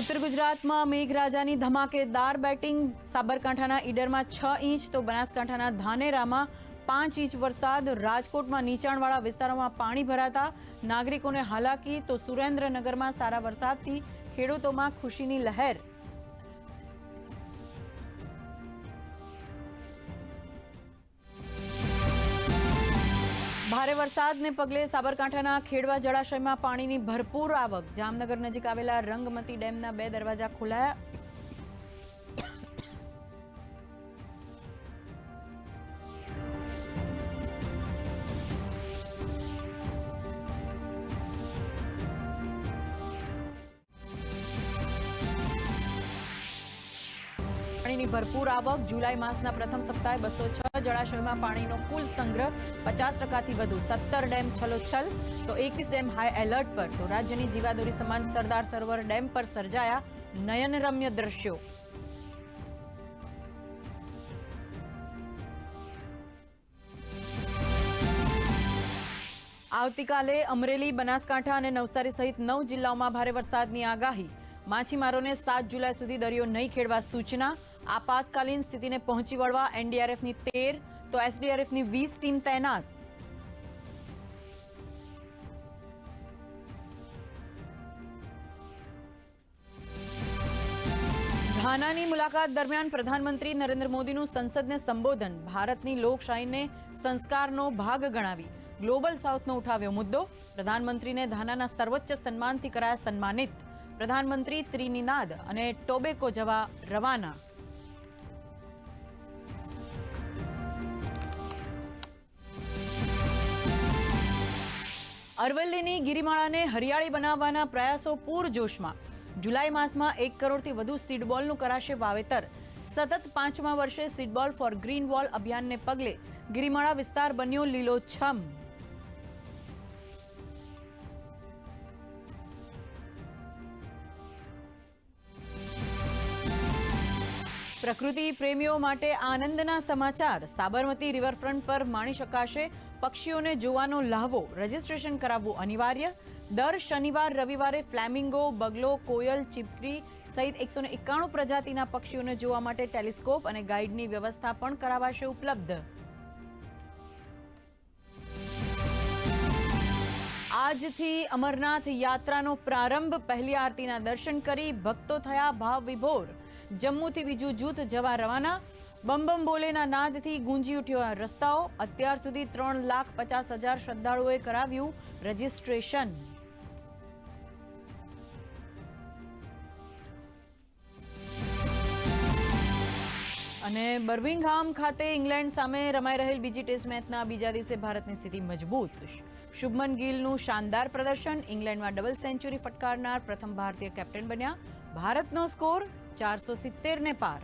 ઉત્તર ગુજરાતમાં મેઘરાજાની ધમાકેદાર બેટિંગ સાબરકાંઠાના ઈડરમાં છ ઇંચ, તો બનાસકાંઠાના ધાનેરામાં પાંચ ઇંચ વરસાદ. રાજકોટમાં નીચાણવાળા વિસ્તારોમાં પાણી ભરાતા નાગરિકોને હાલાકી, તો સુરેન્દ્રનગરમાં સારા વરસાદથી ખેડૂતોમાં ખુશીની લહેર. ભારે વરસાદને પગલે સાબરકાંઠાના ખેડવા જળાશયમાં પાણીની ભરપૂર આવક. જામનગર નજીક આવેલા રંગમતી ડેમના બે દરવાજા ખોલાયા. પાણીની ભરપૂર આવક. જુલાઈ માસના પ્રથમ સપ્તાહે બસો છ જળાશયોમાં પાણીનો કુલ સંગ્રહ પચાસ ટકાથી વધુ. સત્તર ડેમ છલોછલ તો એકવીસ ડેમ હાઈ એલર્ટ પર. તો રાજ્યની જીવાદોરી સમાન સરદાર સરોવર ડેમ પર સર્જાયા નયનરમ્ય દ્રશ્યો. આવતીકાલે અમરેલી, બનાસકાંઠા અને નવસારી સહિત નવ જિલ્લાઓમાં ભારે વરસાદની આગાહી. માછીમારોને સાત જુલાઈ સુધી દરિયો નહીં ખેડવા સૂચના. આપાતકાલીન સ્થિતિને પહોંચી વળવા એનડીઆરએફની તેર, તો એસડીઆરએફની વીસ ટીમ તૈનાત. ઘાનાની મુલાકાત દરમિયાન પ્રધાનમંત્રી નરેન્દ્ર મોદીનું સંસદને સંબોધન. ભારતની લોકશાહીને સંસ્કારનો ભાગ ગણાવી. ગ્લોબલ સાઉથનો ઉઠાવ્યો મુદ્દો. પ્રધાનમંત્રીને ધાનાના સર્વોચ્ચ સન્માનથી કરાયા સન્માનિત. પ્રધાનમંત્રી ત્રિનિનાદ અને ટોબેકો જવા રવાના. અરવલ્લીની ગિરિમાળાને હરિયાળી બનાવવાના પ્રયાસો પૂરજોશમાં. જુલાઈ માસમાં એક કરોડથી વધુ સીડબોલનું કરાશે વાવેતર. સતત પાંચમા વર્ષે સીડબોલ ફોર ગ્રીન વોલ અભિયાનને પગલે ગિરિમાળા વિસ્તાર બન્યો લીલોછમ. પ્રકૃતિ પ્રેમીઓ માટે આનંદના સમાચાર. સાબરમતી રિવરફ્રન્ટ પર માણી શકાશે. પક્ષીઓને જોવાનો લહાવો. રજીસ્ટ્રેશન કરાવવું અનિવાર્ય. દર શનિવાર, રવિવારે ફ્લેમિંગો, બગલો, કોયલ ચીપકી સહિત એકસો એકાણું પ્રજાતિના પક્ષીઓને જોવા માટે ટેલિસ્કોપ અને ગાઈડની વ્યવસ્થા પણ કરાવાશે ઉપલબ્ધ. આજથી અમરનાથ યાત્રાનો પ્રારંભ. પહેલી આરતીના દર્શન કરી ભક્તો થયા ભાવ વિભોર જમ્મુથી બીજું જૂથ જવા રવાના. બમ બોલેના નાદથી ગુંજી ઉઠ્યો આ રસ્તાઓ. અત્યાર સુધી ત્રણ લાખ પચાસ હજાર શ્રદ્ધાળુઓએ કરાવ્યું રજીસ્ટ્રેશન. અને બર્મિંગહામ ખાતે ઇંગ્લેન્ડ સામે રમાઈ રહેલ બીજી ટેસ્ટ મેચના બીજા દિવસે ભારતની સ્થિતિ મજબૂત. શુભમન ગિલનું શાનદાર પ્રદર્શન. ઇંગ્લેન્ડમાં ડબલ સેન્ચુરી ફટકારનાર પ્રથમ ભારતીય કેપ્ટન બન્યા. ભારતનો સ્કોર ચારસો સિત્તેરને પાર.